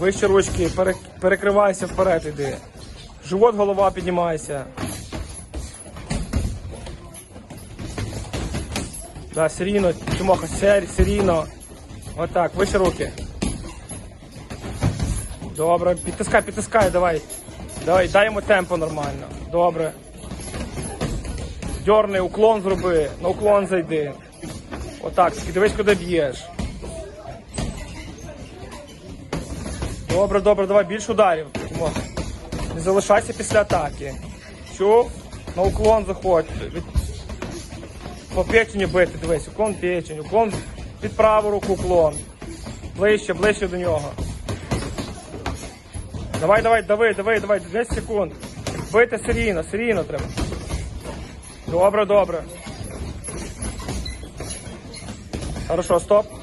Вище ручки, пере- перекривайся вперед іди. Живот, голова піднімайся. Да, серійно, Тимоха, серійно. Отак, вище руки. Добре, підтискай, підтискай, давай. Давай, дай йому темпо нормально. Добре. Дьорни, уклон зроби, на уклон зайди. Отак, дивись, куди б'єш. Добре, добре, давай більше ударів. Не залишайся після атаки. Чув? На уклон заходь. Від... По печені бити, дивись, уклон печень, уклон під праву руку уклон. Ближче, ближче до нього. Давай, давай, давай, давай, давай, 10 секунд. Бити серійно, серійно треба. Добре, добре. Хорошо, стоп.